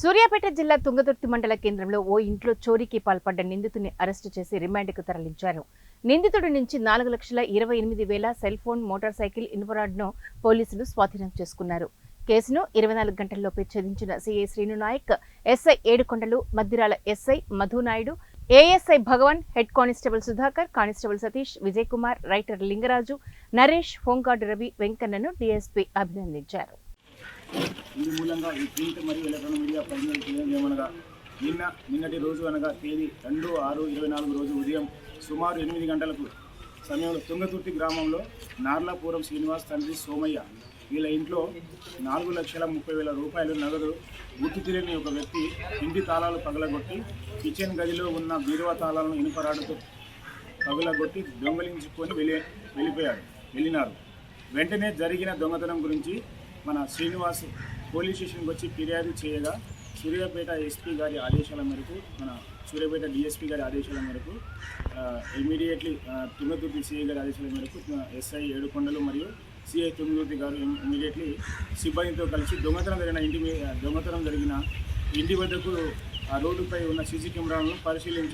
సూర్యాపేట జిల్లా తుంగతుర్తి మండల కేంద్రంలో ఓ ఇంట్లో చోరీకి పాల్పడ్డ నిందితుని అరెస్టు చేసి రిమాండ్కు తరలించారు. నిందితుడి నుంచి నాలుగు లక్షల ఇరవై ఎనిమిది వేల సెల్ ఫోన్ మోటార్ సైకిల్ ఇన్ఫరాడ్ను పోలీసులు స్వాధీనం చేసుకున్నారు. కేసును ఇరవై నాలుగు గంటల్లోపే ఛేదించిన CI Srinu Naik SI Yedukondalu Maddirala SI Madhunaidu ASI Bhagavan head constable Sudhakar constable Satish Vijay Kumar writer Lingaraju Naresh home guard Ravi వెంకన్నను DSP అభినందించారు. ఇందు మూలంగా ఈ ప్రింట్ మరియు ఎలక్ట్రానిక్ మీడియా ప్రతినిధులు తెలియజేయమనగా నిన్న నిన్నటి రోజు అనగా తేదీ రెండు ఆరు ఇరవై నాలుగు రోజు ఉదయం సుమారు ఎనిమిది గంటలకు సమయంలో తుంగతుర్తి గ్రామంలో నార్లాపురం శ్రీనివాస్ తండ్రి సోమయ్య వీళ్ళ ఇంట్లో నాలుగు లక్షల ముప్పై వేల రూపాయలు నగదు గుర్తు తెలియని ఒక వ్యక్తి ఇంటి తాళాలు పగలగొట్టి కిచెన్ గదిలో ఉన్న బీరువా తాళాలను ఇనుపరాడుతో పగలగొట్టి దొంగలించుకొని వెళ్ళి వెళ్ళిపోయాడు వెళ్ళినారు. వెంటనే జరిగిన దొంగతనం గురించి మన శ్రీనివాస్ పోలీస్ స్టేషన్కి వచ్చి ఫిర్యాదు చేయగా సూర్యాపేట ఎస్పీ గారి ఆదేశాల మేరకు మన సూర్యాపేట డిఎస్పీ గారి ఆదేశాల మేరకు ఇమీడియట్లీ తుంగతుర్తి సిఐ గారి ఆదేశాల మేరకు ఎస్ఐ ఏడుకొండలు మరియు సిఐ తుంగతుర్తి గారు ఇమీడియట్లీ సిబ్బందితో కలిసి దొంగతనం జరిగిన ఇంటి దొంగతనం జరిగిన ఇంటి వద్దకు ఆ రోడ్డుపై ఉన్న సీసీ కెమెరాలను పరిశీలించి